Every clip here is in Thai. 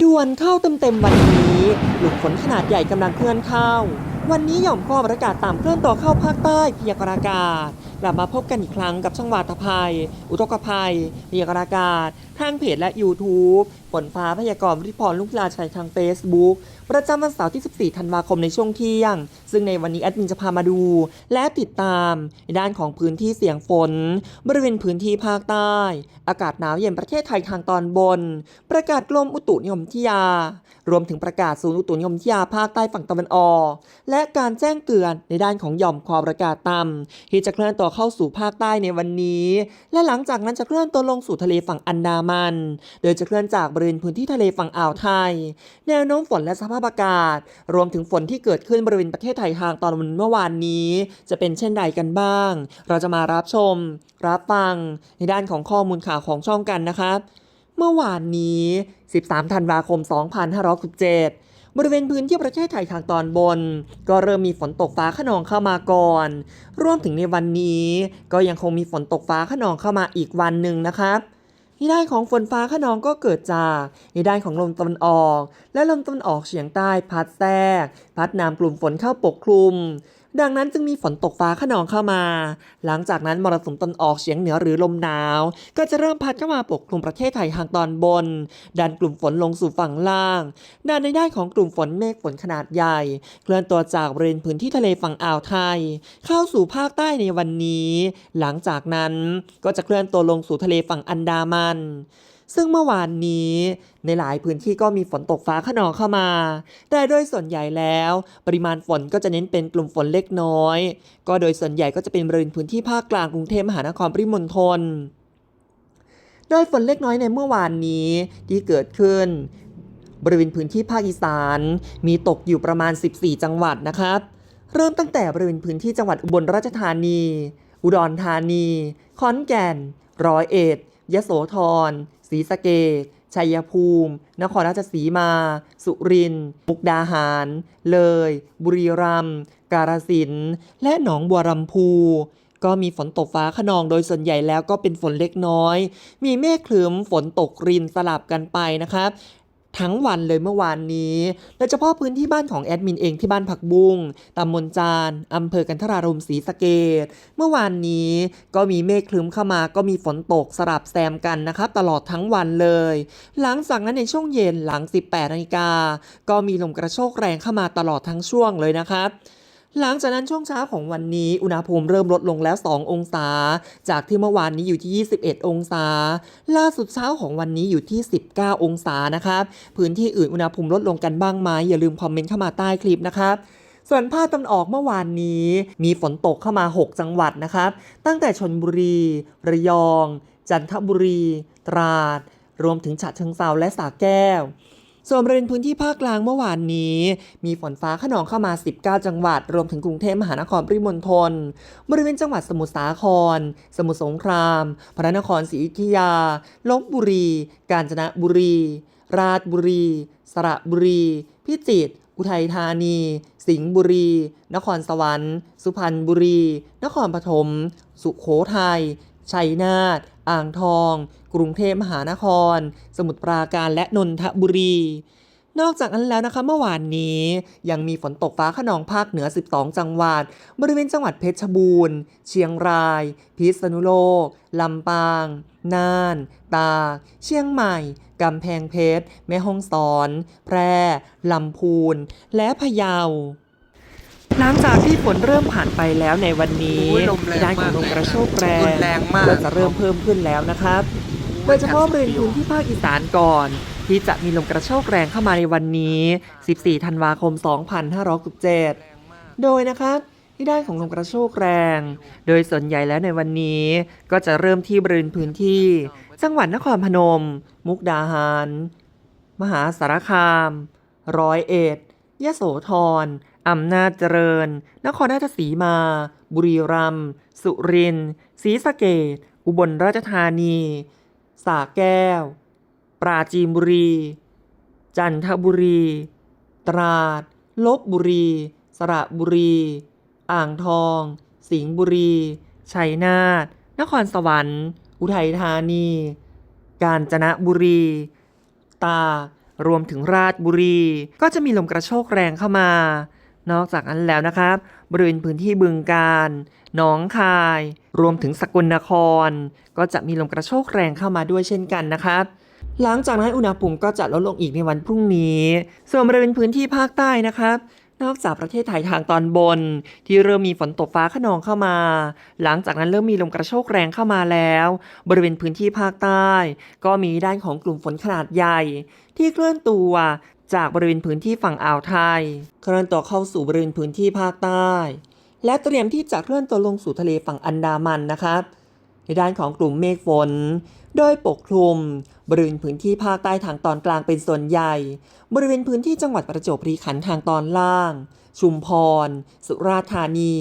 ด่วนเข้าเต็มๆวันนี้หลุมฝนขนาดใหญ่กำลังเคลื่อนเข้า วันนี้หย่อมความอากาศต่ำเคลื่อนตัวเข้าภาคใต้พยากรณ์อากาศ กลับมาพบกันอีกครั้งกับช่องวาตภัย อุทกภัยพยากรณ์อากาศ ทางเพจและ YouTube ฝนฟ้าพยากรณ์ริพรลุกลาชัยทาง Facebook ประจำวันเสาร์ที่ 14 ธันวาคมในช่วงเที่ยง ซึ่งในวันนี้แอดมินจะพามาดู และติดตามในด้านของพื้นที่เสี่ยงฝน บริเวณพื้นที่ภาคใต้ อากาศหนาวเย็นประเทศไทยทางตอนบน ประกาศกรมอุตุนิยมวิทยา รวมถึงประกาศศูนย์อุตุนิยมวิทยาภาคใต้ฝั่งตะวันออก และการแจ้งเตือนในด้านของหย่อมความกดอากาศต่ำที่จะเคลื่อนตัวเข้าสู่ภาคใต้ในวันนี้ และหลังจากนั้นจะเคลื่อนตัวลงสู่ทะเลฝั่งอันดามัน โดยจะเคลื่อนจากบริเวณพื้นที่ทะเลฝั่งอ่าวไทย แนวโน้มฝนและสภาพอากาศ รวมถึงฝนที่เกิดขึ้นบริเวณประเทศไทยทางตอนบนเมื่อวานนี้ จะเป็นเช่นใดกันบ้าง เราจะมารับชม รับฟัง ในด้านของข้อมูลข่าวของช่องกันนะครับ เมื่อวานนี้ 13 ธันวาคม 2567 บริเวณพื้นที่ประเทศไทยทางตอนบน ก็เริ่มมีฝนตกฟ้าขนองเข้ามาก่อน รวมถึงในวันนี้ ก็ยังคงมีฝนตกฟ้าขนองเข้ามาอีกวันหนึ่งนะครับในด้านของฝนฟ้าขนองก็เกิดจากในด้านของลมตะวันออก และลมตะวันออกเฉียงใต้พัดแทรก พัดนำกลุ่มฝนเข้าปกคลุม ดังนั้นจึงมีฝนตกฟ้าขนองเข้ามา หลังจากนั้นมรสุมตะวันออกเฉียงเหนือหรือลมหนาว ก็จะเริ่มพัดเข้ามาปกคลุมประเทศไทยทางตอนบน ดันกลุ่มฝนลงสู่ฝั่งล่างด้านในด้านของกลุ่มฝนเมฆฝนขนาดใหญ่ เคลื่อนตัวจากบริเวณพื้นที่ทะเลฝั่งอ่าวไทย เข้าสู่ภาคใต้ในวันนี้ หลังจากนั้นก็จะเคลื่อนตัวลงสู่ทะเลฝั่งอันดามัน ซึ่งเมื่อวานนี้ ในหลายพื้นที่ก็มีฝนตกฟ้าขนองเข้ามา แต่โดยส่วนใหญ่แล้ว ปริมาณฝนก็จะเน้นเป็นกลุ่มฝนเล็กน้อย ก็โดยส่วนใหญ่ก็จะเป็นบริเวณพื้นที่ภาคกลางกรุงเทพมหานครปริมณฑลโดยฝนเล็กน้อยในเมื่อวานนี้ที่เกิดขึ้น บริเวณพื้นที่ภาคอีสาน มีตกอยู่ประมาณ 14 จังหวัดนะครับ เริ่มตั้งแต่บริเวณพื้นที่จังหวัดอุบลราชธานี อุดรธานี ขอนแก่น ร้อยเอ็ดยโสธร ศรีสะเกดชัยภูมิ นครราชสีมา สุรินทร์มุกดาหาร เลย บุรีรัมย์ กาฬสินธุ์ และหนองบัวลำพู ก็มีฝนตกฟ้าขนองโดยส่วนใหญ่แล้วก็เป็นฝนเล็กน้อย มีเมฆคลึ้มฝนตกรินสลับกันไปนะครับ ทั้งวันเลยเมื่อวานนี้โดยเฉพาะพื้นที่บ้านของแอดมินเองที่บ้านผักบุ้งตำบลจานอำเภอกันทรารมศรีสะเกดเมื่อวานนี้ก็มีเมฆคลึ้มเข้ามาก็มีฝนตกสลับแซมกันนะครับตลอดทั้งวันเลย หลังจากนั้นในช่วงเย็นหลัง 18นาฬิกาก็มีลมกระโชกแรงเข้ามาตลอดทั้งช่วงเลยนะครับ หลังจากนั้นช่วงเช้าของวันนี้อุณหภูมิเริ่มลดลงแล้ว 2 องศา จากที่เมื่อวานนี้อยู่ที่ 21 องศา ล่าสุดเช้าของวันนี้อยู่ที่ 19 องศานะครับพื้นที่อื่นอุณหภูมิลดลงกันบ้างไหมอย่าลืมคอมเมนต์เข้ามาใต้คลิปนะครับส่วนภาคตะวันออกเมื่อวานนี้ มีฝนตกเข้ามา 6 จังหวัดนะครับ ตั้งแต่ชนบุรี ระยอง จันทบุรี ตราด รวมถึงฉะเชิงเซาและสระแก้ว ส่วนบริเวณพื้นที่ภาคกลางเมื่อวานนี้ มีฝนฟ้าขนองเข้ามา 19 จังหวัด รวมถึงกรุงเทพมหานครปริมณฑลบริเวณจังหวัดสมุทรสาคร สมุทรสงคราม พระนครศรีอยุธยาลบบุรี กาญจนบุรี ราชบุรี สระบุรี พิจิตรอุทัยธานี สิงห์บุรี นครสวรรค์ สุพรรณบุรี นครปฐม สุโขทัย ชัยนาท อ่างทอง กรุงเทพมหานคร สมุทรปราการและนนทบุรี นอกจากนั้นแล้วนะคะเมื่อวานนี้ยังมีฝนตกฟ้าขนองภาคเหนือ 12 จังหวัด บริเวณจังหวัดเพชรบูรณ์ เชียงราย พิษณุโลก ลำปาง น่าน ตาก เชียงใหม่ กำแพงเพชร แม่ฮ่องสอน แพร่ ลำพูน และพะเยาหลังจากที่ฝนเริ่มผ่านไปแล้วในวันนี้โอ้ยลมแรงด้านของลมกระโชกแรรุงนแรงมากก็จะเริ่มเพิ่มขึ้นแล้วนะครับ โดยเฉพาะบริเวณพื้นที่ภาคอีสานก่อน ที่จะมีลมกระโชกแรงเข้ามาในวันนี้ 14 ธันวาคม 2567 โดยนะครับที่ด้านของลมกระโชกแรง โดยส่วนใหญ่แล้วในวันนี้ ก็จะเริ่มที่บริเวณพื้นที่ จังหวัดนครพนม มุกดาหาร มหาสารคาม ร้อยเอ็ดยโสธรอำนาจเจริญ นครราชสีมา บุรีรัมย์ สุรินทร์ ศรีสะเกษอุบลราชธานี สระแก้ว ปราจีนบุรี จันทบุรี ตราด ลบบุรี สระบุรี อ่างทอง สิงห์บุรี ชัยนาท นครสวรรค์ อุทัยธานี กาญจนบุรี ตากรวมถึงราชบุรี ก็จะมีลมกระโชกแรงเข้ามา นอกจากนั้นแล้วนะครับ บริเวณพื้นที่บึงกาฬหนองคาย รวมถึงสกลนคร ก็จะมีลมกระโชกแรงเข้ามาด้วยเช่นกันนะครับหลังจากนั้นอุณหภูมิก็จะลดลงอีกในวันพรุ่งนี้ ส่วนบริเวณพื้นที่ภาคใต้นะครับ นอกจากประเทศไทยทางตอนบน ที่เริ่มมีฝนตกฟ้าขนองเข้ามา หลังจากนั้นเริ่มมีลมกระโชกแรงเข้ามาแล้ว บริเวณพื้นที่ภาคใต้ ก็มีด้านของกลุ่มฝนขนาดใหญ่ ที่เคลื่อนตัว จากบริเวณพื้นที่ฝั่งอ่าวไทย เคลื่อนตัวเข้าสู่บริเวณพื้นที่ภาคใต้ และเตรียมที่จะเคลื่อนตัวลงสู่ทะเลฝั่งอันดามันนะครับ ในด้านของกลุ่มเมฆฝน โดยปกคลุม บริเวณพื้นที่ภาคใต้ทางตอนกลางเป็นส่วนใหญ่ บริเวณพื้นที่จังหวัดประจวบคีรีขันธ์ทางตอนล่าง ชุมพร สุราษฎร์ธานี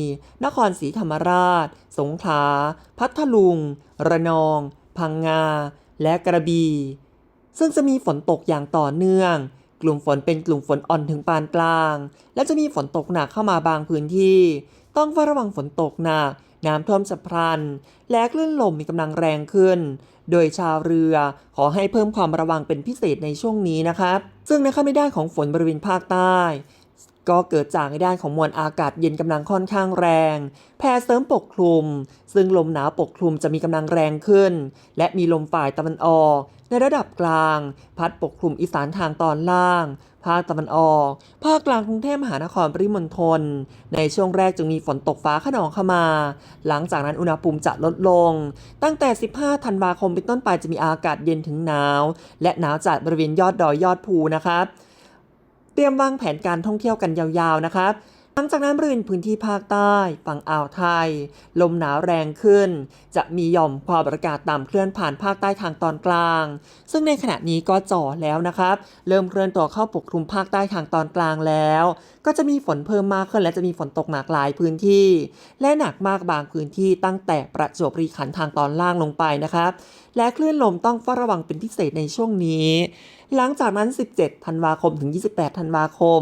นครศรีธรรมราช สงขลา พัทลุง ระนอง พังงา และกระบี่ซึ่งจะมีฝนตกอย่างต่อเนื่อง กลุ่มฝนเป็นกลุ่มฝนอ่อนถึงปานกลาง และจะมีฝนตกหนักเข้ามาบางพื้นที่ ต้องเฝ้าระวังฝนตกหนัก น้ำท่วมฉับพลัน และคลื่นลมมีกำลังแรงขึ้น โดยชาวเรือขอให้เพิ่มความระวังเป็นพิเศษในช่วงนี้นะครับ ซึ่งในขั้นในด้านของฝนบริเวณภาคใต้ ก็เกิดจากในด้านของมวลอากาศเย็นกำลังค่อนข้างแรง แผ่เสริมปกคลุม ซึ่งลมหนาวปกคลุมจะมีกำลังแรงขึ้น และมีลมฝ่ายตะวันออก ในระดับกลาง พัดปกคลุมอีสานทางตอนล่าง ภาคตะวันออก ภาคกลางกรุงเทพมหานครปริมณฑลในช่วงแรกจึงมีฝนตกฟ้าขนองเข้ามา หลังจากนั้นอุณหภูมิจะลดลง ตั้งแต่ 15 ธันวาคมเป็นต้นไปจะมีอากาศเย็นถึงหนาว และหนาวจัดบริเวณยอดดอยยอดภูนะครับ เตรียมวางแผนการท่องเที่ยวกันยาวๆนะครับหลังจากนั้นบริเวณพื้นที่ภาคใต้ฝั่งอ่าวไทย ลมหนาวแรงขึ้น จะมีหย่อมความอากาศต่ำเคลื่อนผ่านภาคใต้ทางตอนกลาง ซึ่งในขณะนี้ก็จ่อแล้วนะครับ เริ่มเคลื่อนตัวเข้าปกคลุมภาคใต้ทางตอนกลางแล้ว ก็จะมีฝนเพิ่มมากขึ้นและจะมีฝนตกหนักหลายพื้นที่ และหนักมากบางพื้นที่ตั้งแต่ประจวบคีรีขันธ์ทางตอนล่างลงไปนะครับ และคลื่นลมต้องเฝ้าระวังเป็นพิเศษในช่วงนี้ หลังจากนั้น 17 ธันวาคมถึง 28 ธันวาคม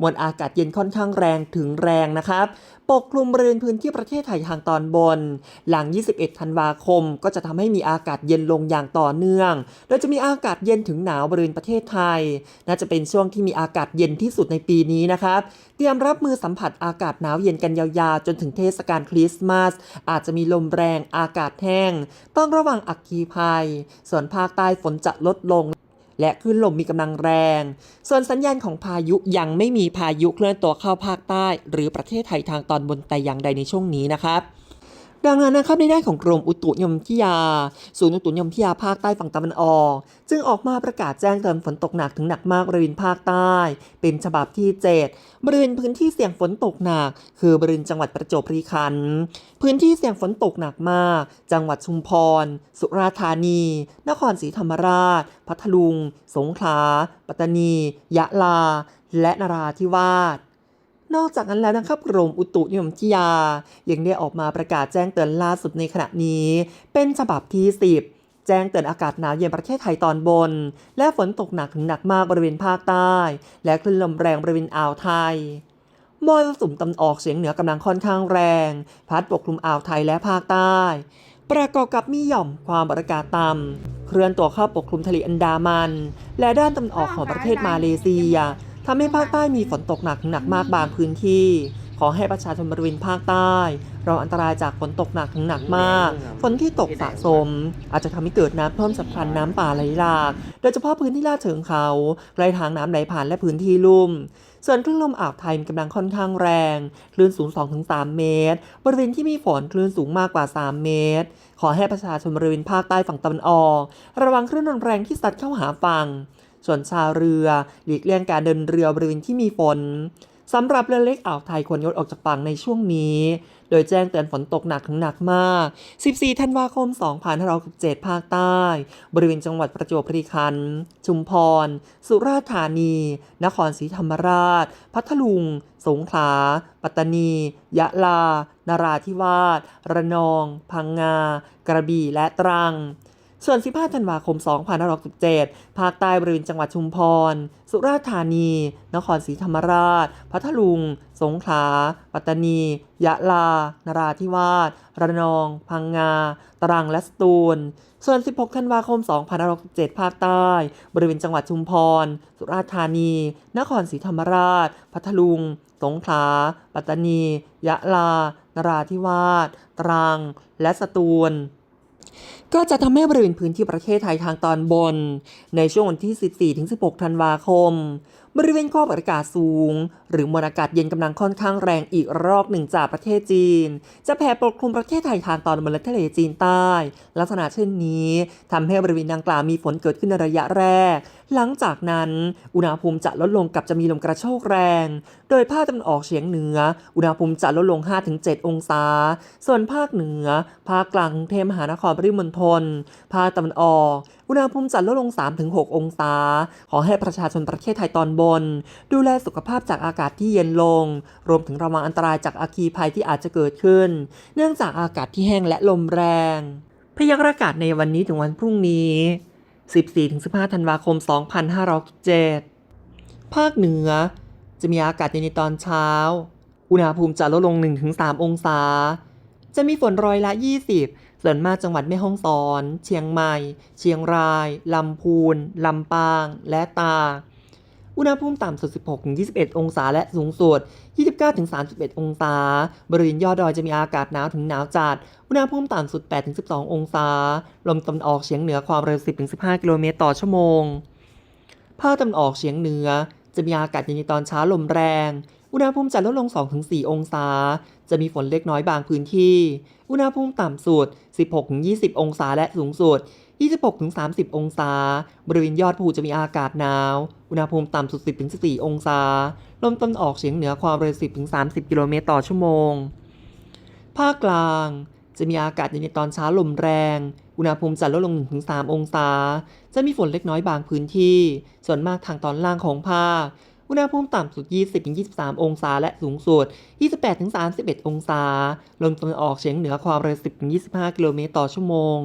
มวลอากาศเย็นค่อนข้างแรงถึงแรงนะครับ ปกคลุมบริเวณพื้นที่ประเทศไทยทางตอนบน หลัง 21 ธันวาคม ก็จะทำให้มีอากาศเย็นลงอย่างต่อเนื่อง โดยจะมีอากาศเย็นถึงหนาวบริเวณประเทศไทย น่าจะเป็นช่วงที่มีอากาศเย็นที่สุดในปีนี้นะครับ เตรียมรับมือสัมผัสอากาศหนาวเย็นกันยาวๆ จนถึงเทศกาลคริสต์มาส อาจจะมีลมแรง อากาศแห้ง ต้องระวังอัคคีภัย ส่วนภาคใต้ฝนจะลดลง และคลื่นลมมีกำลังแรง ส่วนสัญญาณของพายุยังไม่มีพายุเคลื่อนตัวเข้าภาคใต้ หรือประเทศไทยทางตอนบนแต่อย่างใดในช่วงนี้นะครับ ดังนั้นนะครับในด้านของกรมอุตุนิยมวิทยา ศูนย์อุตุนิยมวิทยาภาคใต้ฝั่งตะวันออก จึงออกมาประกาศแจ้งเตือนฝนตกหนักถึงหนักมากบริเวณภาคใต้ เป็นฉบับที่ 7 บริเวณพื้นที่เสี่ยงฝนตกหนัก คือบริเวณจังหวัดประจวบคีรีขันธ์พื้นที่เสี่ยงฝนตกหนักมาก จังหวัดชุมพร สุราษฎร์ธานี นครศรีธรรมราช พัทลุง สงขลา ปัตตานี ยะลา และนราธิวาส นอกจากนั้นแล้วนะครับกรมอุตุนิยมวิทยา ยังได้ออกมาประกาศแจ้งเตือนล่าสุดในขณะนี้ เป็นฉบับที่ 10 แจ้งเตือนอากาศหนาวเย็นประเทศไทยตอนบน และฝนตกหนักถึงหนักมากบริเวณภาคใต้ และคลื่นลมแรงบริเวณอ่าวไทยมรสุมตะวันออกเฉียงเหนือกำลังค่อนข้างแรง พัดปกคลุมอ่าวไทยและภาคใต้ ประกอบกับมีหย่อมความกดอากาศต่ำเคลื่อนตัวเข้าปกคลุมทะเลอันดามัน และด้านตะวันออกของประเทศมาเลเซีย ทำให้ภาคใต้มีฝนตกหนักถึงหนักมากบางพื้นที่ ขอให้ประชาชนบริเวณภาคใต้ระวังอันตรายจากฝนตกหนักถึงหนักมาก ฝนที่ตกสะสม อาจจะทำให้เกิดน้ำท่วมฉับพลันน้ำป่าไหลหลาก โดยเฉพาะพื้นที่ลาดเชิงเขาใกล้ทางน้ำไหลผ่านและพื้นที่ลุ่ม ส่วนคลื่นลมอ่าวไทยมีกำลังค่อนข้างแรง คลื่นสูง 2-3 เมตร บริเวณที่มีฝนคลื่นสูงมากกว่า 3 เมตร ขอให้ประชาชนบริเวณภาคใต้ฝั่งตะวันออก ระวังคลื่นลมแรงที่ซัดเข้าหาฝั่ง ส่วนชาวเรือหลีกเลี่ยงการเดินเรือบริเวณที่มีฝนสำหรับเรือเล็กอ่าวไทยควรงดออกจากฝั่งในช่วงนี้ โดยแจ้งเตือนฝนตกหนักถึงหนักมาก 14 ธันวาคม 2567 ภาคใต้ บริเวณจังหวัดประจวบคีรีขันธ์ ชุมพร สุราษฎร์ธานี นครศรีธรรมราช พัทลุง สงขลา ปัตตานี ยะลา นราธิวาส ระนอง พังงา กระบี่ และตรัง ส่วน 15 ธันวาคม 2567 ภาคใต้บริเวณจังหวัดชุมพร สุราษฎร์ธานี นครศรีธรรมราช พัทลุง สงขลา ปัตตานี ยะลา นราธิวาส ระนอง พังงา ตรัง และสตูล ส่วน 16 ธันวาคม 2567 ภาคใต้ บริเวณจังหวัดชุมพร สุราษฎร์ธานี นครศรีธรรมราช พัทลุง สงขลา ปัตตานี ยะลา นราธิวาส ตรัง และสตูล ก็จะทำให้บริเวณพื้นที่ประเทศไทยทางตอนบน ในช่วงวันที่ 14-16 ธันวาคม บริเวณความอากาศสูง หรือมวลอากาศเย็นกำลังค่อนข้างแรงอีกรอบหนึ่งจากประเทศจีน จะแผ่ปกคลุมประเทศไทยทางตอนบนและทะเลจีนใต้ ลักษณะเช่นนี้ทำให้บริเวณดังกล่าวมีฝนเกิดขึ้นในระยะแรก หลังจากนั้น อุณหภูมิจะลดลงกับจะมีลมกระโชกแรง โดยภาคตะวันออกเฉียงเหนือ อุณหภูมิจะลดลง 5-7 องศา ส่วนภาคเหนือ ภาคกลางเทมหานครปริมณฑล ภาคตะวันออก อุณหภูมิจะลดลง 3-6 องศา ขอให้ประชาชนประเทศไทยตอนบน ดูแลสุขภาพจากอากาศที่เย็นลง รวมถึงระวังอันตรายจากอัคคีภัยที่อาจจะเกิดขึ้น เนื่องจากอากาศที่แห้งและลมแรง พยากรณ์อากาศในวันนี้ถึงวันพรุ่งนี้ 14-15 ธันวาคม 2567ภาคเหนือ จะมีอากาศเย็นในตอนเช้า อุณหภูมิจะลดลง 1-3 องศา จะมีฝนร้อยละ 20 ส่วนมากจังหวัดแม่ฮ่องสอน เชียงใหม่ เชียงราย ลำพูน ลำปาง และตาก อุณหภูมิต่ำสุด 16-21 องศาและสูงสุด 29-31 องศา บริเวณยอดดอยจะมีอากาศหนาวถึงหนาวจัด อุณหภูมิต่ำสุด 8-12 องศา ลมตะวันออกเฉียงเหนือความเร็ว 10-15 กิโลเมตรต่อชั่วโมง ภาคตะวันออกเฉียงเหนือ จะมีอากาศเย็นในตอนเช้าลมแรง อุณหภูมิจะลดลง 2-4 องศา จะมีฝนเล็กน้อยบางพื้นที่ อุณหภูมิต่ำสุด 16-20 องศาและสูงสุด 26-30 องศา บริเวณยอดภูจะมีอากาศหนาว อุณหภูมิต่ำสุด 10-14 องศา ลมตะวันออกเฉียงเหนือความเร็ว 10-30 กิโลเมตรต่อชั่วโมง ภาคกลาง จะมีอากาศเย็นในตอนเช้าลมแรง อุณหภูมิจะลดลง 1-3 องศา จะมีฝนเล็กน้อยบางพื้นที่ ส่วนมากทางตอนล่างของภาค อุณหภูมิต่ำสุด 20-23 องศา และสูงสุด 28-31 องศา ลมตะวันออกเฉียงเหนือความเร็ว 10-25 กิโลเมตรต่อชั่วโมง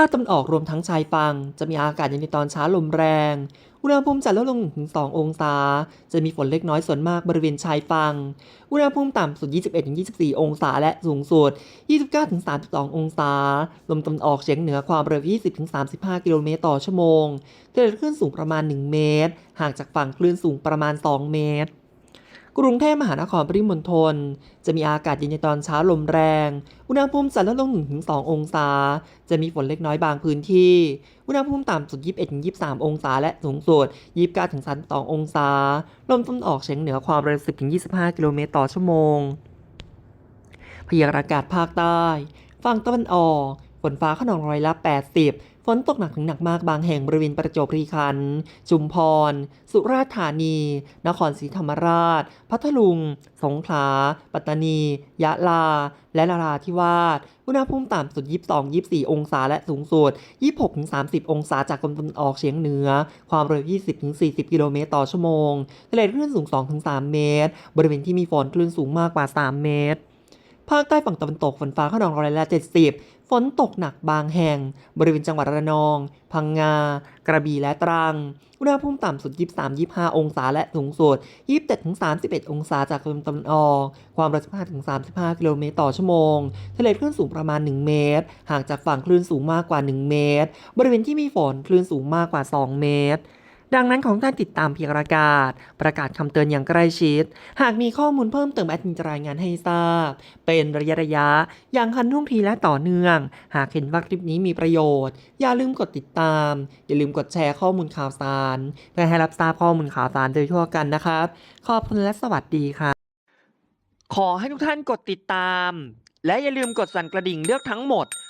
าคตะวันออกรวมทั้งชายฝั่งจะมีอากาศเย็นในตอนเช้าลมแรง อุณหภูมิจะลดลงถึง 2 องศา จะมีฝนเล็กน้อยส่วนมากบริเวณชายฝั่ง อุณหภูมิต่ำสุด 21-24 องศาและสูงสุด 29-32 องศา ลมตะวันออกเฉียงเหนือความเร็ว 20-35 กิโลเมตรต่อชั่วโมงทะเลคลื่นสูงประมาณ 1 เมตร ห่างจากฝั่งคลื่นสูงประมาณ 2 เมตร กรุงเทพมหานครปริมณฑลจะมีอากาศเย็นในตอนเช้าลมแรง อุณหภูมิจะลดลง 1-2 องศา จะมีฝนเล็กน้อยบางพื้นที่ อุณหภูมิต่ำสุด 21-23 องศา และสูงสุด 29-32 องศา ลมตะวันออกเฉียงเหนือความเร็ว 10-25 กิโลเมตรต่อชั่วโมง พยากรณ์อากาศภาคใต้ ฝั่งตะวันออก ฝนฟ้าขนองร้อยละ 80 ฝนตกหนักถึงหนักมากบางแห่งบริเวณประจวบคีรีขันธ์ชุมพร สุราษฎร์ธานี นครศรีธรรมราช พัทลุง สงขลา ปัตตานี ยะลา และนราธิวาส อุณหภูมิต่ำสุด 22-24 องศาและสูงสุด 26-30 องศาจากลมตะวันออกเฉียงเหนือ ความเร็ว 20-40 กิโลเมตรต่อชั่วโมงทะเลคลื่นสูง 2-3 เมตร บริเวณที่มีฝนคลื่นสูงมากกว่า 3 เมตร ภาคใต้ฝั่งตะวันตกฝนฟ้าขนองร้อยละ 70 ฝนตกหนักบางแห่ง บริเวณจังหวัดระนอง พังงา กระบี่และตรัง อุณหภูมิต่ำสุด 23-25 องศาและสูงสุด 27-31 องศาจากลมตะวันออก ความเร็ว15-35 กิโลเมตรต่อชั่วโมง ทะเลคลื่นสูงประมาณ 1 เมตร ห่างจากฝั่งคลื่นสูงมากกว่า 1 เมตร บริเวณที่มีฝนคลื่นสูงมากกว่า 2 เมตร ดังนั้นของท่านติดตามเพียงประกาศ ประกาศคำเตือนอย่างใกล้ชิด หากมีข้อมูลเพิ่มเติมแอดมินจะรายงานให้ทราบ เป็นระยะระยะ อย่างทันท่วงทีและต่อเนื่อง หากเห็นว่าคลิปนี้มีประโยชน์ อย่าลืมกดติดตาม อย่าลืมกดแชร์ข้อมูลข่าวสารเพื่อให้รับทราบข้อมูลข่าวสารโดยทั่วกันนะครับ ขอบคุณและสวัสดีครับขอให้ทุกท่านกดติดตาม และอย่าลืมกดสั่นกระดิ่งเลือกทั้งหมด